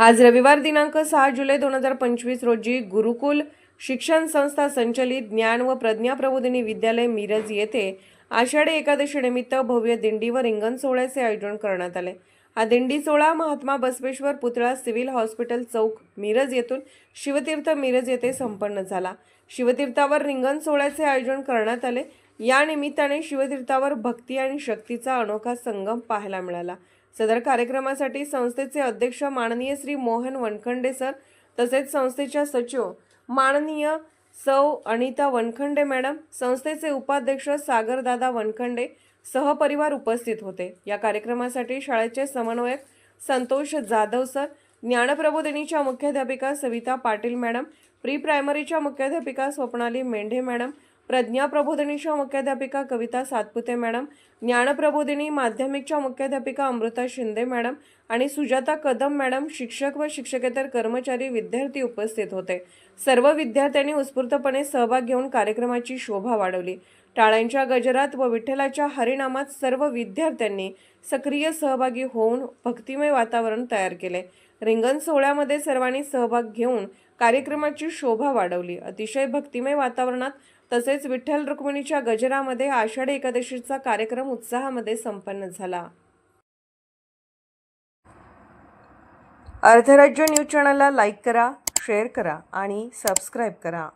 आज रविवार दिनांक सहा जुलै दोन हजार पंचवीस रोजी गुरुकुल शिक्षण संस्था संचलित ज्ञान व प्रज्ञा प्रबोधिनी विद्यालय मिरज येथे आषाढी एकादशीनिमित्त भव्य दिंडी व रिंगण सोहळ्याचे आयोजन करण्यात आले. हा दिंडी सोहळा महात्मा बसवेश्वर पुतळा सिव्हिल हॉस्पिटल चौक मिरज येथून शिवतीर्थ मिरज येथे संपन्न झाला. शिवतीर्थावर रिंगण सोहळ्याचे आयोजन करण्यात आले. या निमित्ताने शिवतीर्थावर भक्ती आणि शक्तीचा अनोखा संगम पाहायला मिळाला. सदर कार्यक्रमासाठी संस्थेचे अध्यक्ष माननीय श्री मोहन वनखंडे सर तसेच संस्थेच्या सचिव माननीय सौ अनिता वनखंडे मॅडम संस्थेचे उपाध्यक्ष सागरदादा वनखंडे सहपरिवार उपस्थित होते. या कार्यक्रमासाठी शाळेचे समन्वयक संतोष जाधव सर ज्ञानप्रबोधिनीच्या मुख्याध्यापिका सविता पाटील मॅडम प्री प्रायमरीच्या मुख्याध्यापिका स्वप्नाली मेंढे मॅडम प्रज्ञा प्रबोधिनीच्या मुख्याध्यापिका कविता सातपुते मॅडम ज्ञानप्रबोधिनी माध्यमिकच्या मुख्याध्यापिका अमृता शिंदे मॅडम आणि सुजाता कदम मॅडम शिक्षक व शिक्षकेतर कर्मचारी विद्यार्थी उपस्थित होते. सर्व विद्यार्थ्यांनी उत्स्फूर्तपणे सहभाग घेऊन कार्यक्रमाची शोभा वाढवली. टाळ्यांच्या गजरात व विठ्ठलाच्या हरिनामात सर्व विद्यार्थ्यांनी सक्रिय सहभागी होऊन भक्तिमय वातावरण तयार केले. रिंगण सोहळ्यामध्ये सर्वांनी सहभाग घेऊन कार्यक्रमाची शोभा वाढवली. अतिशय भक्तिमय वातावरणात तसेच विठ्ठल रुक्मिणीच्या गजरामध्ये आषाढी एकादशीचा कार्यक्रम उत्साहामध्ये संपन्न झाला. अर्धराज्य न्यूज चॅनलला लाईक करा शेअर करा आणि सबस्क्राईब करा.